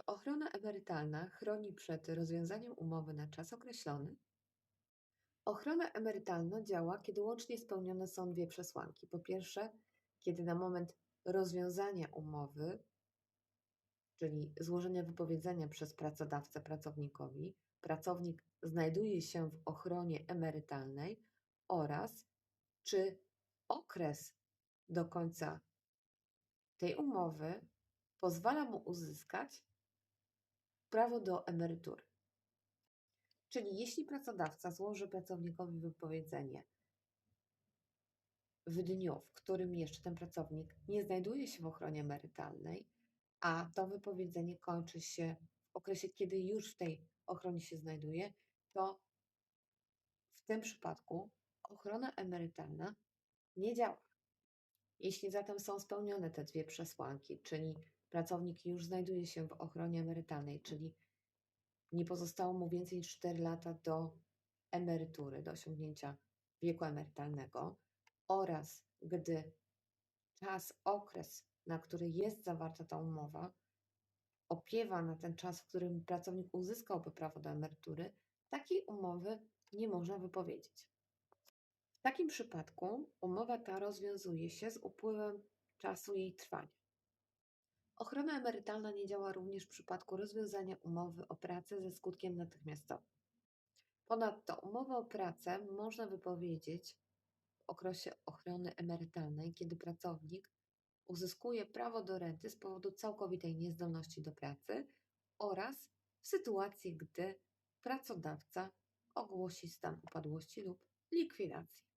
Czy ochrona emerytalna chroni przed rozwiązaniem umowy na czas określony? Ochrona emerytalna działa, kiedy łącznie spełnione są dwie przesłanki. Po pierwsze, kiedy na moment rozwiązania umowy, czyli złożenia wypowiedzenia przez pracodawcę pracownikowi, pracownik znajduje się w ochronie emerytalnej oraz czy okres do końca tej umowy pozwala mu uzyskać prawo do emerytury. Czyli jeśli pracodawca złoży pracownikowi wypowiedzenie w dniu, w którym jeszcze ten pracownik nie znajduje się w ochronie emerytalnej, a to wypowiedzenie kończy się w okresie, kiedy już w tej ochronie się znajduje, to w tym przypadku ochrona emerytalna nie działa. Jeśli zatem są spełnione te dwie przesłanki, czyli pracownik już znajduje się w ochronie emerytalnej, czyli nie pozostało mu więcej niż 4 lata do emerytury, do osiągnięcia wieku emerytalnego, oraz gdy czas, okres, na który jest zawarta ta umowa, opiewa na ten czas, w którym pracownik uzyskałby prawo do emerytury, takiej umowy nie można wypowiedzieć. W takim przypadku umowa ta rozwiązuje się z upływem czasu jej trwania. Ochrona emerytalna nie działa również w przypadku rozwiązania umowy o pracę ze skutkiem natychmiastowym. Ponadto umowę o pracę można wypowiedzieć w okresie ochrony emerytalnej, kiedy pracownik uzyskuje prawo do renty z powodu całkowitej niezdolności do pracy oraz w sytuacji, gdy pracodawca ogłosi stan upadłości lub likwidacji.